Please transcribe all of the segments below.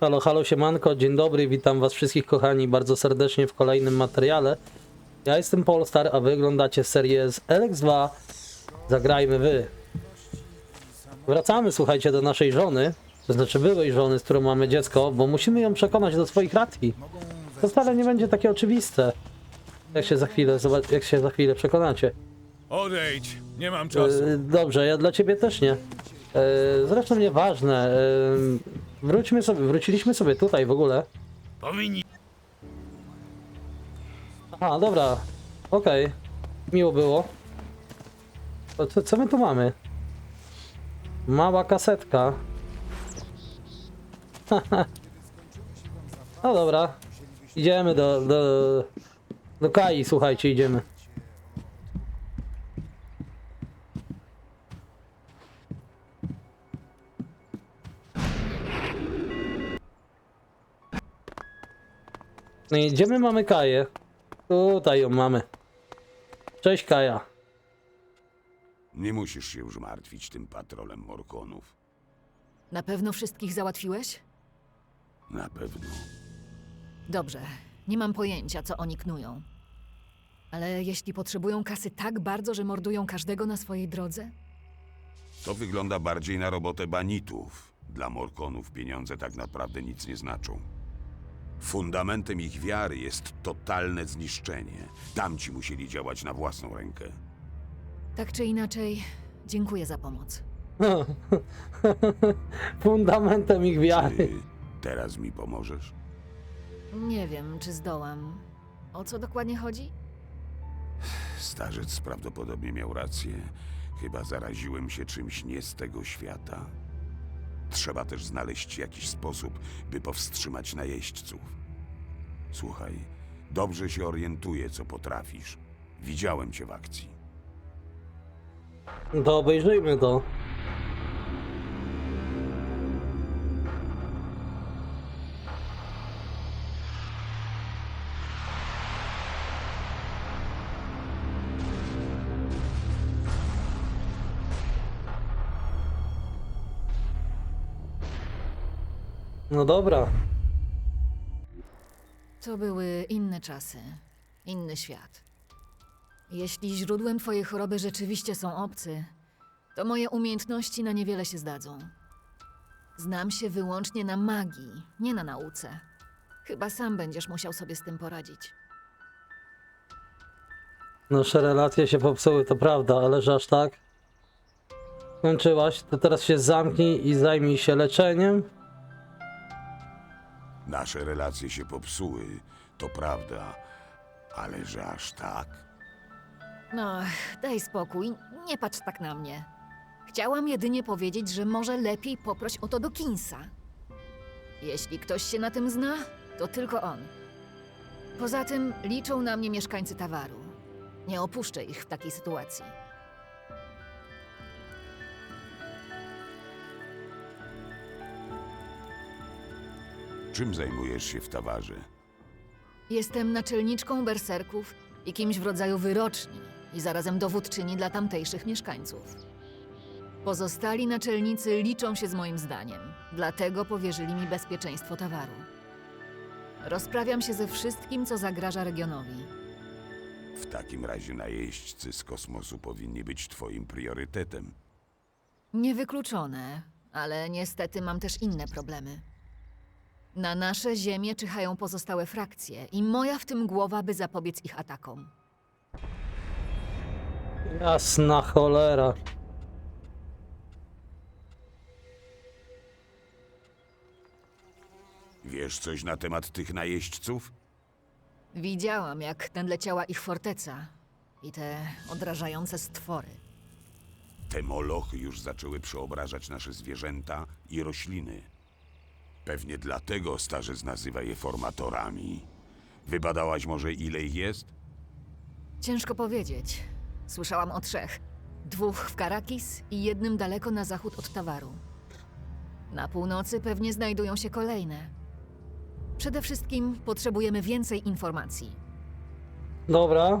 Halo, halo, siemanko, dzień dobry, witam was wszystkich kochani bardzo serdecznie w kolejnym materiale. Ja jestem Polstar, a wy oglądacie serię z LX2 Zagrajmy Wy. Wracamy, słuchajcie, do naszej żony, to znaczy byłej żony, z którą mamy dziecko, bo musimy ją przekonać do swoich racji. To wcale nie będzie takie oczywiste, jak się za chwilę, jak się za chwilę przekonacie. Odejdź, nie mam czasu. E, Dobrze, ja dla ciebie też nie. E, Zresztą nieważne. Wróćmy sobie, wróciliśmy sobie tutaj w ogóle. Powinni. Aha, dobra. Okej. Miło było. To, co, co my tu mamy? Mała kasetka. no dobra. Idziemy do, do, do Kai, słuchajcie, idziemy. No i gdzie my mamy Kaję? Tutaj ją mamy. Cześć Kaja. Nie musisz się już martwić tym patrolem Morkonów. Na pewno wszystkich załatwiłeś? Na pewno. Dobrze, nie mam pojęcia, co oni knują. Ale jeśli potrzebują kasy tak bardzo, że mordują każdego na swojej drodze? To wygląda bardziej na robotę banitów. Dla Morkonów pieniądze tak naprawdę nic nie znaczą. Fundamentem ich wiary jest totalne zniszczenie. Tamci musieli działać na własną rękę. Tak czy inaczej, dziękuję za pomoc. Fundamentem ich wiary. Ty teraz mi pomożesz? Nie wiem, czy zdołam. O co dokładnie chodzi? Starzec prawdopodobnie miał rację. Chyba zaraziłem się czymś nie z tego świata. Trzeba też znaleźć jakiś sposób, by powstrzymać najeźdźców. Słuchaj, dobrze się orientuję, co potrafisz. Widziałem cię w akcji. To obejrzyjmy to. No dobra. To były inne czasy, inny świat. Jeśli źródłem twojej choroby rzeczywiście są obcy, to moje umiejętności na niewiele się zdadzą. Znam się wyłącznie na magii, nie na nauce. Chyba sam będziesz musiał sobie z tym poradzić. Nasze relacje się popsuły, to prawda, ale że aż tak? Skończyłaś, to teraz się zamknij i zajmij się leczeniem. Nasze relacje się popsuły, to prawda, ale że aż tak? No, daj spokój, nie patrz tak na mnie. Chciałam jedynie powiedzieć, że może lepiej poproś o to do Kinsa. Jeśli ktoś się na tym zna, to tylko on. Poza tym liczą na mnie mieszkańcy Tawaru. Nie opuszczę ich w takiej sytuacji. Czym zajmujesz się w tawarze? Jestem naczelniczką berserków i kimś w rodzaju wyroczni i zarazem dowódczyni dla tamtejszych mieszkańców. Pozostali naczelnicy liczą się z moim zdaniem, dlatego powierzyli mi bezpieczeństwo Tawaru. Rozprawiam się ze wszystkim, co zagraża regionowi. W takim razie najeźdźcy z kosmosu powinni być twoim priorytetem. Niewykluczone, ale niestety mam też inne problemy. Na nasze ziemię czyhają pozostałe frakcje i moja w tym głowa, by zapobiec ich atakom. Jasna cholera. Wiesz coś na temat tych najeźdźców? Widziałam, jak nadleciała ich forteca i te odrażające stwory. Te molochy już zaczęły przeobrażać nasze zwierzęta i rośliny. Pewnie dlatego starzec nazywa je formatorami. Wybadałaś może ile ich jest? Ciężko powiedzieć. Słyszałam o trzech. Dwóch w Karakis i jednym daleko na zachód od Tawaru. Na północy pewnie znajdują się kolejne. Przede wszystkim potrzebujemy więcej informacji. Dobra.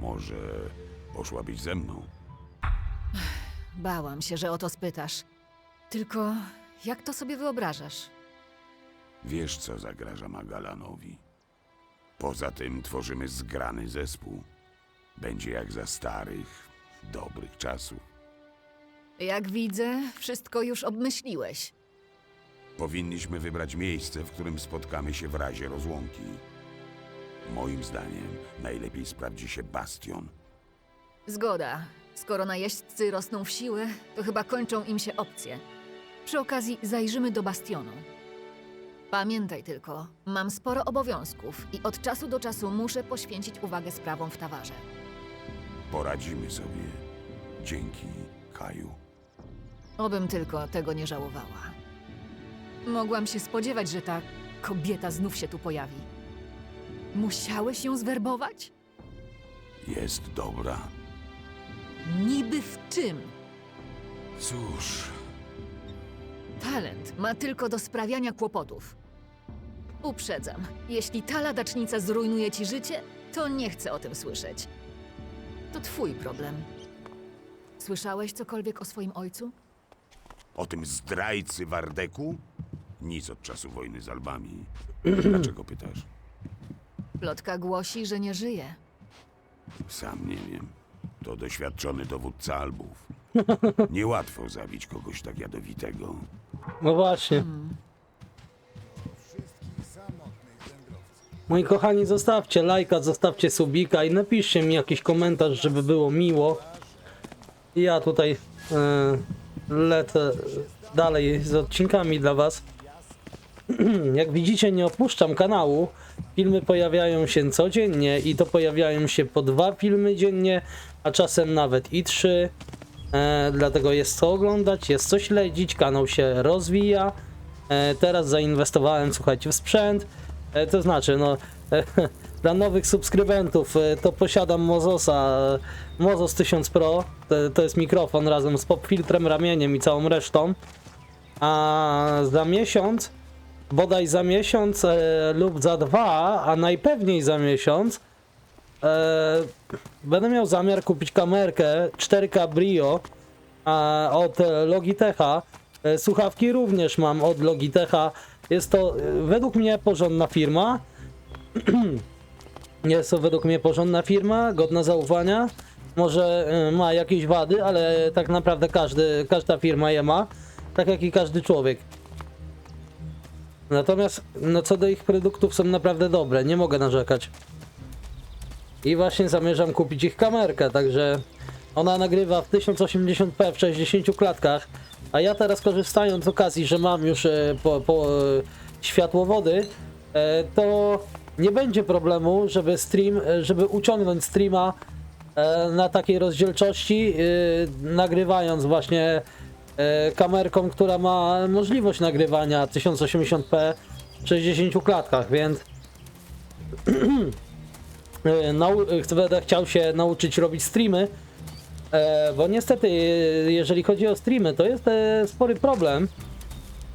Może poszłabyś ze mną? Bałam się, że o to spytasz. Tylko Jak to sobie wyobrażasz? Wiesz, co zagraża Magalanowi. Poza tym tworzymy zgrany zespół. Będzie jak za starych, dobrych czasów. Jak widzę, wszystko już obmyśliłeś. Powinniśmy wybrać miejsce, w którym spotkamy się w razie rozłąki. Moim zdaniem najlepiej sprawdzi się bastion. Zgoda. Skoro najeźdźcy rosną w siłę, to chyba kończą im się opcje. Przy okazji zajrzymy do bastionu. Pamiętaj tylko, mam sporo obowiązków i od czasu do czasu muszę poświęcić uwagę sprawom w towarze. Poradzimy sobie. Dzięki, Kaju. Obym tylko tego nie żałowała. Mogłam się spodziewać, że ta kobieta znów się tu pojawi. Musiałeś ją zwerbować? Jest dobra. Niby w czym? Cóż, Talent ma tylko do sprawiania kłopotów. Uprzedzam, jeśli ta ladacznica zrujnuje ci życie, to nie chcę o tym słyszeć. To twój problem. Słyszałeś cokolwiek o swoim ojcu? o tym zdrajcy Wardeku? Nic od czasu wojny z Albami. Dlaczego pytasz? Plotka głosi, że nie żyje. Sam nie wiem. To doświadczony dowódca Albów. Niełatwo zabić kogoś tak jadowitego. No właśnie. Moi kochani, zostawcie lajka, zostawcie subika i napiszcie mi jakiś komentarz, żeby było miło. Ja tutaj lecę dalej z odcinkami dla was. Jak widzicie, nie opuszczam kanału. Filmy pojawiają się codziennie i to pojawiają się po dwa filmy dziennie, a czasem nawet i trzy. E, dlatego jest co oglądać, jest co śledzić, kanał się rozwija. E, teraz zainwestowałem, słuchajcie, w sprzęt. E, to znaczy, no, e, dla nowych subskrybentów e, to posiadam Mozosa, e, Mozos 1000 Pro. To, to jest mikrofon razem z popfiltrem, ramieniem i całą resztą. A za miesiąc, bodaj za miesiąc e, lub za dwa, a najpewniej za miesiąc, będę miał zamiar kupić kamerkę 4K Brio od e, Logitecha. E, Słuchawki również mam od Logitecha. Jest to e, według mnie porządna firma. Jest to według mnie porządna firma, godna zaufania. Może e, ma jakieś wady, ale tak naprawdę każdy, każda firma je ma. Tak jak i każdy człowiek. Natomiast no co do ich produktów są naprawdę dobre, nie mogę narzekać. I właśnie zamierzam kupić ich kamerkę, także ona nagrywa w 1080p w 60 klatkach, a ja teraz korzystając z okazji, że mam już e, po, po e, światłowody, e, to nie będzie problemu, żeby stream, żeby uciągnąć streama na takiej rozdzielczości, nagrywając właśnie kamerką, która ma możliwość nagrywania 1080p w 60 klatkach, więc będę chciał się nauczyć robić streamy, e, bo niestety, e, jeżeli chodzi o streamy, to jest e, spory problem,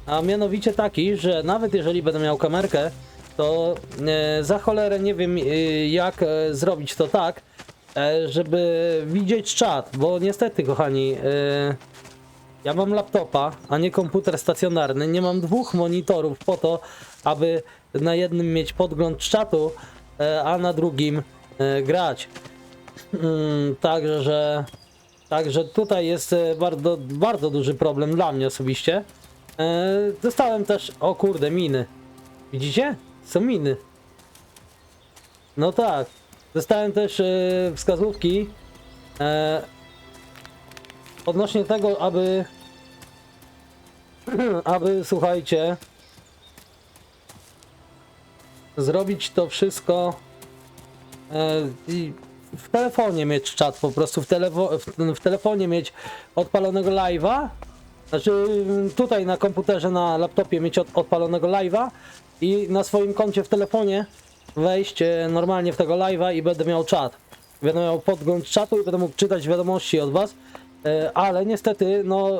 a mianowicie taki, że nawet jeżeli będę miał kamerkę, to e, za cholerę nie wiem e, jak e, zrobić to tak, e, żeby widzieć czat, bo niestety, kochani, e, ja mam laptopa, a nie komputer stacjonarny. Nie mam dwóch monitorów po to, aby na jednym mieć podgląd czatu, e, a na drugim e, grać. Mm, Także, także tutaj jest e, bardzo, bardzo duży problem dla mnie osobiście. E, Dostałem też, o kurde, miny. Widzicie? Są miny. No tak. Dostałem też e, wskazówki e, odnośnie tego, aby aby słuchajcie zrobić to wszystko e, w telefonie mieć czat po prostu w, telefo w, telefonie mieć odpalonego live'a. Znaczy mm, tutaj na komputerze na laptopie mieć od, odpalonego live'a i na swoim koncie w telefonie wejść e, normalnie w tego live'a i będę miał czat. Będę miał podgląd czatu i będę mógł czytać wiadomości od was. E, ale niestety no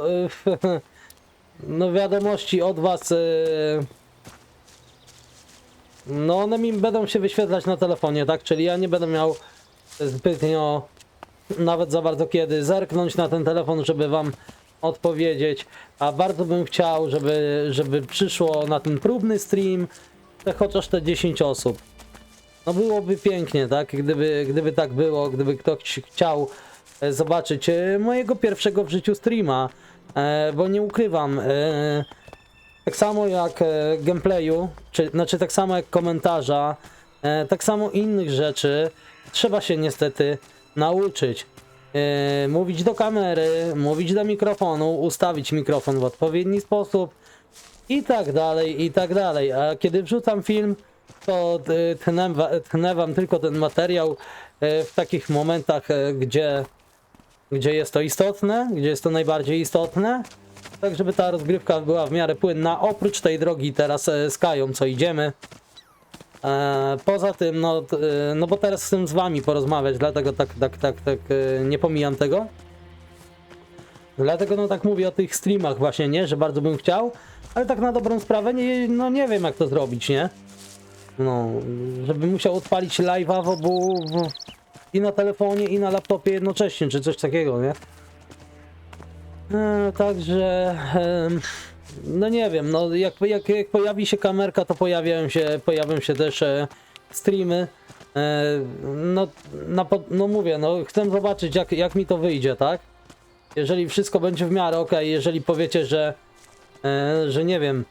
no wiadomości od was no one mi będą się wyświetlać na telefonie, tak? Czyli ja nie będę miał zbytnio nawet za bardzo kiedy zerknąć na ten telefon, żeby wam odpowiedzieć, a bardzo bym chciał, żeby, żeby przyszło na ten próbny stream te chociaż te 10 osób. No byłoby pięknie, tak? Gdyby, gdyby tak było, gdyby ktoś chciał e, zobaczyć e, mojego pierwszego w życiu streama, e, bo nie ukrywam, tak samo jak e, gameplayu, czy, znaczy tak samo jak komentarza, e, tak samo innych rzeczy, trzeba się niestety nauczyć. E, mówić do kamery, mówić do mikrofonu, ustawić mikrofon w odpowiedni sposób i tak dalej, i tak dalej. A kiedy wrzucam film, to tnę, tnę wam tylko ten materiał w takich momentach, gdzie, gdzie jest to istotne, gdzie jest to najbardziej istotne, tak żeby ta rozgrywka była w miarę płynna. Oprócz tej drogi teraz e, z Kają, co idziemy. E, poza tym, no, e, no bo teraz chcę z wami porozmawiać, dlatego tak, tak, tak, tak e, nie pomijam tego. Dlatego no tak mówię o tych streamach właśnie, nie? Że bardzo bym chciał, ale tak na dobrą sprawę nie, no nie wiem jak to zrobić, nie? No, żebym musiał odpalić live'a w obu w, i na telefonie i na laptopie jednocześnie, czy coś takiego, nie? E, także no nie wiem, no jak, jak, jak pojawi się kamerka, to pojawiają się, pojawią się też e, streamy. E, no, na, no mówię, no chcę zobaczyć jak, jak mi to wyjdzie, tak? Jeżeli wszystko będzie w miarę ok, jeżeli powiecie, że, że nie wiem,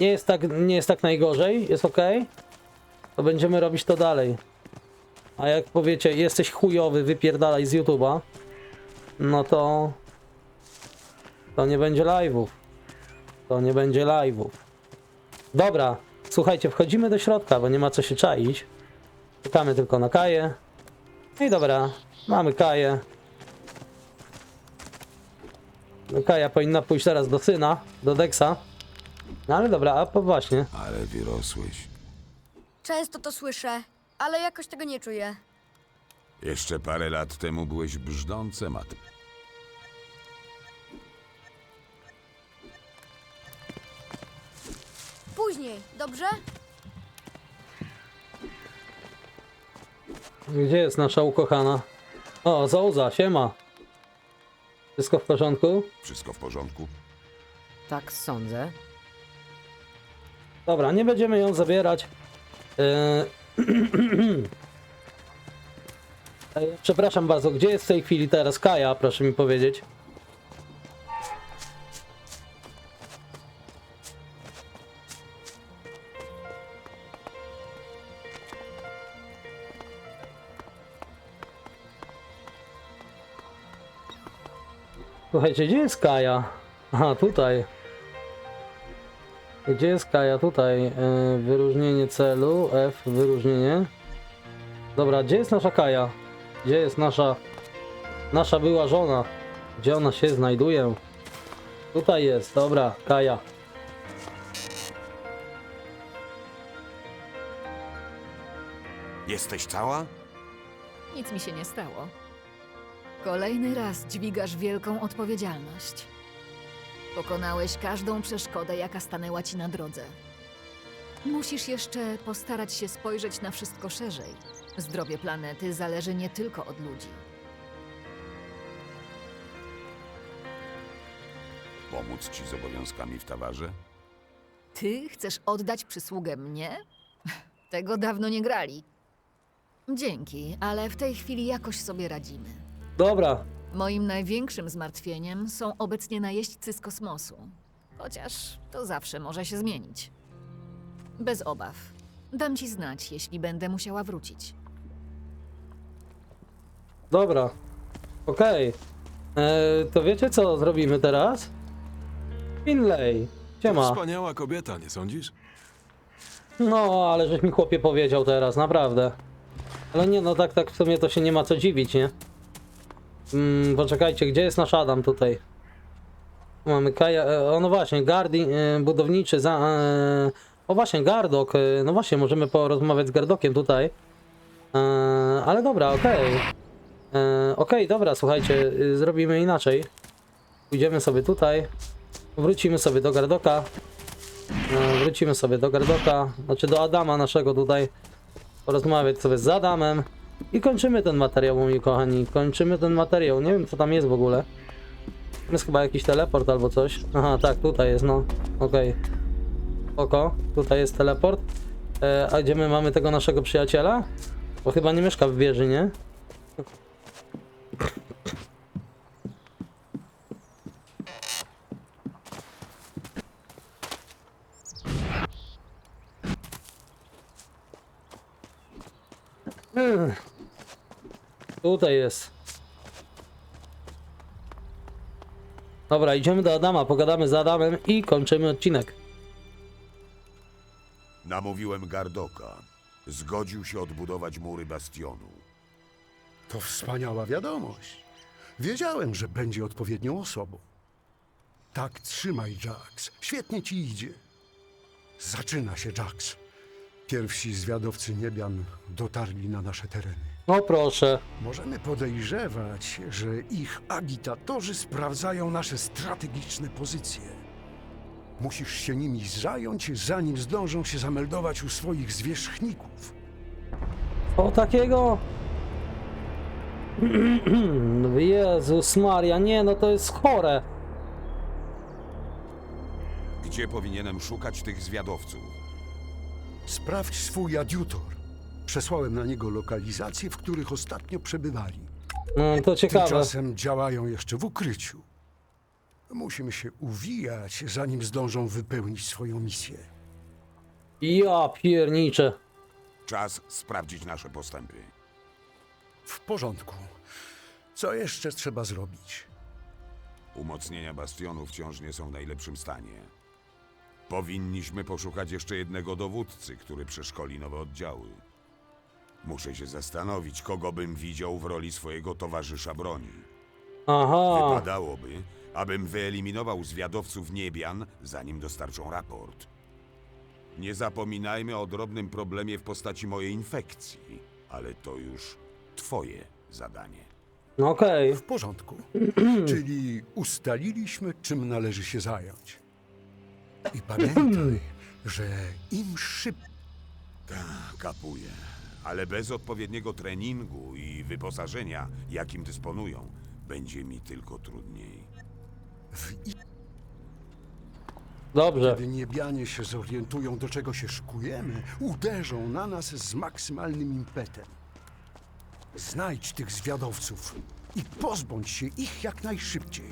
nie jest tak, nie jest tak najgorzej, jest ok, to będziemy robić to dalej. A jak powiecie, jesteś chujowy, wypierdalaj z YouTube'a, no to to nie będzie live'ów. To nie będzie live'ów. Dobra, słuchajcie, wchodzimy do środka, bo nie ma co się czaić. Czekamy tylko na Kaję. No I dobra, mamy Kaję. No, Kaja powinna pójść teraz do syna, do Dexa. No ale dobra, a po właśnie. Ale wyrosłeś. Często to słyszę, ale jakoś tego nie czuję. Jeszcze parę lat temu byłeś brzdącem, a ty... Później, dobrze? Gdzie jest nasza ukochana? O, Zouza, siema. Wszystko w porządku? Wszystko w porządku? Tak sądzę. Dobra, nie będziemy ją zabierać. Yy... Przepraszam bardzo, gdzie jest w tej chwili teraz Kaja, proszę mi powiedzieć. Słuchajcie, gdzie jest Kaja? Aha, tutaj. Gdzie jest Kaja? Tutaj. e, wyróżnienie celu. F. Wyróżnienie. Dobra, gdzie jest nasza Kaja? Gdzie jest nasza... Nasza była żona? Gdzie ona się znajduje? Tutaj jest, dobra, Kaja. Jesteś cała? Nic mi się nie stało. Kolejny raz dźwigasz wielką odpowiedzialność. Pokonałeś każdą przeszkodę, jaka stanęła ci na drodze. Musisz jeszcze postarać się spojrzeć na wszystko szerzej. Zdrowie planety zależy nie tylko od ludzi. Pomóc ci z obowiązkami w towarze? Ty chcesz oddać przysługę mnie? Tego dawno nie grali. Dzięki, ale w tej chwili jakoś sobie radzimy. Dobra, Moim największym zmartwieniem są obecnie najeźdźcy z kosmosu. Chociaż to zawsze może się zmienić. Bez obaw. Dam ci znać, jeśli będę musiała wrócić. dobra. Okej. E, To wiecie co zrobimy teraz? Finlay. Siema. Wspaniała kobieta, nie sądzisz? No, ale żeś mi chłopie powiedział teraz, naprawdę. Ale nie, no tak, tak w sumie to się nie ma co dziwić, nie? Mm, poczekajcie, gdzie jest nasz Adam tutaj? Mamy Kaja, e, o no właśnie, Gardi, e, budowniczy, za, e, o właśnie, Gardok, no właśnie, możemy porozmawiać z Gardokiem tutaj. Ale dobra, okej. E, Okej, dobra, słuchajcie, y, zrobimy inaczej. Pójdziemy sobie tutaj, wrócimy sobie do Gardoka. Wrócimy sobie do Gardoka, znaczy do Adama naszego tutaj. Porozmawiać sobie z Adamem. I kończymy ten materiał, moi kochani. Kończymy ten materiał. Nie wiem, co tam jest w ogóle. Jest chyba jakiś teleport albo coś. Aha, tak, tutaj jest, no. Okej. Oko, tutaj jest teleport. E, a gdzie my mamy tego naszego przyjaciela? Bo chyba nie mieszka w wieży, nie? Hmm. Tutaj jest. Dobra, idziemy do Adama, pogadamy z Adamem i kończymy odcinek. Namówiłem Gardoka. Zgodził się odbudować mury bastionu. To wspaniała wiadomość. Wiedziałem, że będzie odpowiednią osobą. Tak, trzymaj, Jax. Świetnie ci idzie. Zaczyna się, Jax. Pierwsi zwiadowcy niebian dotarli na nasze tereny. No proszę. Możemy podejrzewać, że ich agitatorzy sprawdzają nasze strategiczne pozycje. Musisz się nimi zająć, zanim zdążą się zameldować u swoich zwierzchników. O takiego. Jezus Maria, nie no to jest chore. Gdzie powinienem szukać tych zwiadowców? Sprawdź swój adiutor. Przesłałem na niego lokalizacje, w których ostatnio przebywali. No, to ciekawe. Tymczasem działają jeszcze w ukryciu. Musimy się uwijać, zanim zdążą wypełnić swoją misję. Ja pierniczę. Czas sprawdzić nasze postępy. W porządku. Co jeszcze trzeba zrobić? Umocnienia bastionu wciąż nie są w najlepszym stanie. Powinniśmy poszukać jeszcze jednego dowódcy, który przeszkoli nowe oddziały. Muszę się zastanowić, kogo bym widział w roli swojego towarzysza broni. Aha. Wypadałoby, abym wyeliminował zwiadowców niebian, zanim dostarczą raport. Nie zapominajmy o drobnym problemie w postaci mojej infekcji, ale to już twoje zadanie. No Okej. W porządku. Czyli ustaliliśmy, czym należy się zająć. I pamiętaj, że im szybciej. Kapuję. Ale bez odpowiedniego treningu i wyposażenia, jakim dysponują, będzie mi tylko trudniej. Dobrze. Kiedy niebianie się zorientują, do czego się szkujemy, uderzą na nas z maksymalnym impetem. Znajdź tych zwiadowców i pozbądź się ich jak najszybciej.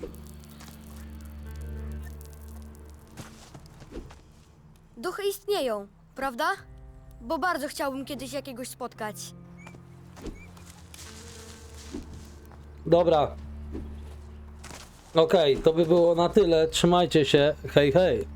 Duchy istnieją, prawda? Bo bardzo chciałbym kiedyś jakiegoś spotkać. Dobra. Okej, to by było na tyle. Trzymajcie się. Hej, hej.